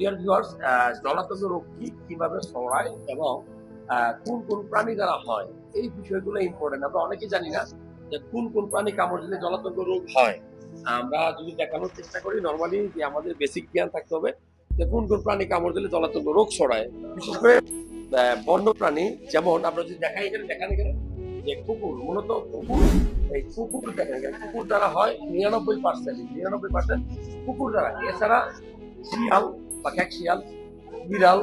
Dear viewers জলাতঙ্ক রোগ কি, কীভাবে ছড়ায় এবং কোন কোন প্রাণী দ্বারা হয়, এই বিষয়গুলো ইম্পর্টেন্ট আমরা অনেকেই জানি না যে কোন কোন প্রাণী কামড় দিলে জলাতঙ্ক রোগ হয়। আমরা যদি দেখানোর চেষ্টা করি নর্মালি যে আমাদের বেসিক জ্ঞান থাকতে হবে যে কোন কোন প্রাণী কামড় দিলে জলাতঙ্ক রোগ ছড়ায়। বিশেষ করে বন্য প্রাণী, যেমন আমরা যদি দেখাই এখানে, দেখান যে কুকুর, মূলত কুকুর, এই কুকুর দেখেন কুকুর দ্বারা হয় নিরানব্বই পার্সেন্ট নিরানব্বই পার্সেন্ট কুকুর দ্বারা। এছাড়া শিয়াল বা খ্যাক শিয়াল বিড়াল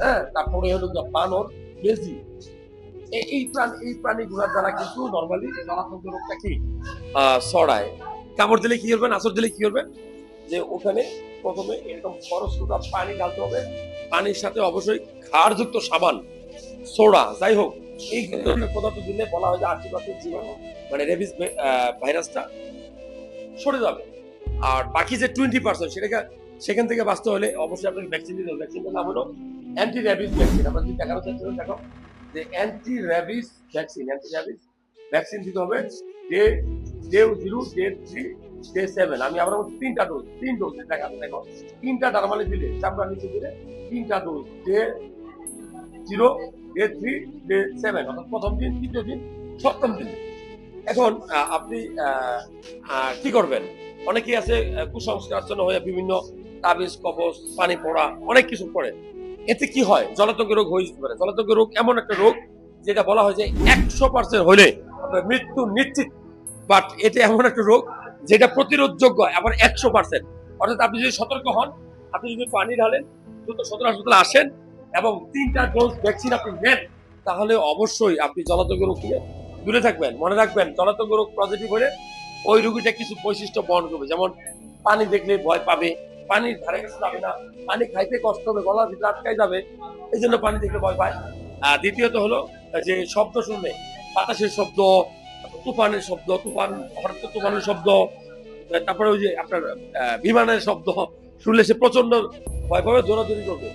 হ্যাঁ তারপরে হলো বানর বেজি। এই- প্রাণ এই প্রাণীগুলোর দ্বারা কিন্তু নর্মালি জলাতঙ্ক রোগটা কি? ছড়ায়। কামড় দিলে কি করবেন? আসর দিলে কি করবেন? যে ওখানে প্রথমে এরকম খরচ পানি ঢালতে হবে। পানির সাথে অবশ্যই ক্ষারযুক্ত সাবান সোডা যাই হোক এই পদার্থ দিলে বলা হয় যে আশীর্বাদের জীবাণু মানে রেবিস ভাইরাসটা সরে যাবে। আর বাকি যে টোয়েন্টি পার্সেন্ট সেটাকে সেখান থেকে বাঁচতে হলে অবশ্যই আপনাকে ভ্যাকসিন দিতে হবে। ভ্যাকসিনটার নাম হলো অ্যান্টি র্যাবিস ভ্যাকসিন আমরা যদি দেখানো করি দেখো যে anti rabies vaccine anti rabies vaccine দিতে হবে day day zero day three day seven আমি আবার তিনটা ডোজ তিন ডোজ দেখাতে দেখো। তিনটা নর্মালি দিলে, চামড়া নিচে দিলে তিনটা dose day zero day three day seven অর্থাৎ প্রথম দিন তৃতীয় দিন, সপ্তম দিন। এখন আপনি কি করবেন? অনেকেই আছে কুসংস্কার হয়ে বিভিন্ন তাবিজ কবচ পানি পড়া, অনেক কিছু করে এতে কি হয়? জলাতঙ্ক রোগ হয়ে যেতে পারে। জলাতঙ্ক রোগ এমন একটা রোগ, যেটা বলা হয় যে একশো পার্সেন্ট হলে আপনার মৃত্যু নিশ্চিত। বাট এটা এমন একটা রোগ, যেটা প্রতিরোধযোগ্য আবার একশো পার্সেন্ট অর্থাৎ আপনি যদি সতর্ক হন, আপনি যদি পানি ঢালেন, দ্রুত সতর্ক হাসপাতালে আসেন, এবং তিনটা ডোজ ভ্যাকসিন আপনি নেন, তাহলে অবশ্যই আপনি জলাতঙ্ক রোগ থেকে দূরে থাকবেন। মনে রাখবেন, জলাতঙ্ক রোগ পজিটিভ হলে ওই রোগীটা কিছু বৈশিষ্ট্য বহন করবে। যেমন পানি দেখলে ভয় পাবে পানির ধারে কাছে যাবে না, পানি খাইতে কষ্ট হবে, গলার ভিতরে আটকাই যাবে এই জন্য পানি দেখলে ভয় পায়। আর দ্বিতীয়ত হলো, যে শব্দ শুনলে বাতাসের শব্দ, তুফানের শব্দ, তুফান, হঠাৎ তুফানের শব্দ, তারপরে ওই যে আপনার বিমানের শব্দ, শুনলে সে প্রচণ্ড ভয় পাবে, দৌড়াদৌড়ি করবে।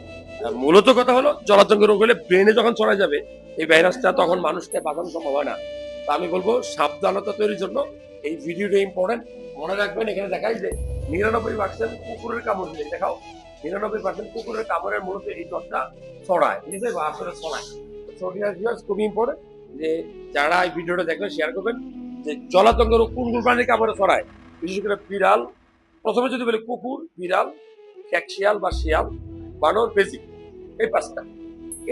মূলত কথা হলো, জলাতঙ্ক রোগ হলে ব্রেনে যখন ছড়ায় যাবে, এই ভাইরাসটা তখন মানুষকে বাঁচানো সম্ভব হয় না। তা আমি বলব, সাবধানতা তৈরির জন্য এই ভিডিওটা ইম্পর্টেন্ট মনে রাখবেন, এখানে দেখাই যে নিরানব্বই পার্সেন্ট কুকুরের কামড় দিলে দেখাও। নিরানব্বই পার্সেন্ট কুকুরের কামড়ের মূলত এই জ্বরটা ছড়ায় ঠিক আছে বা আসলে ছড়ায়। খুবই ইম্পর্টেন্ট যে যারা এই ভিডিওটা দেখবেন শেয়ার করবেন যে জলাতঙ্ক রোগ কোন কোন প্রাণীর কামড়ে ছড়ায়? বিশেষ করে বিড়াল, প্রথমে যদি বলি কুকুর, বিড়াল খ্যাক শিয়াল বা শিয়াল, বানর, বেজিক, এই পাঁচটা।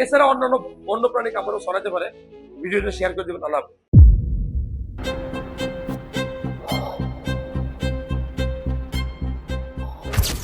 এছাড়া অন্যান্য বন্য প্রাণী কামড়ও ছড়াতে পারে। ভিডিওটা শেয়ার করে দেবেন আল্লাহ।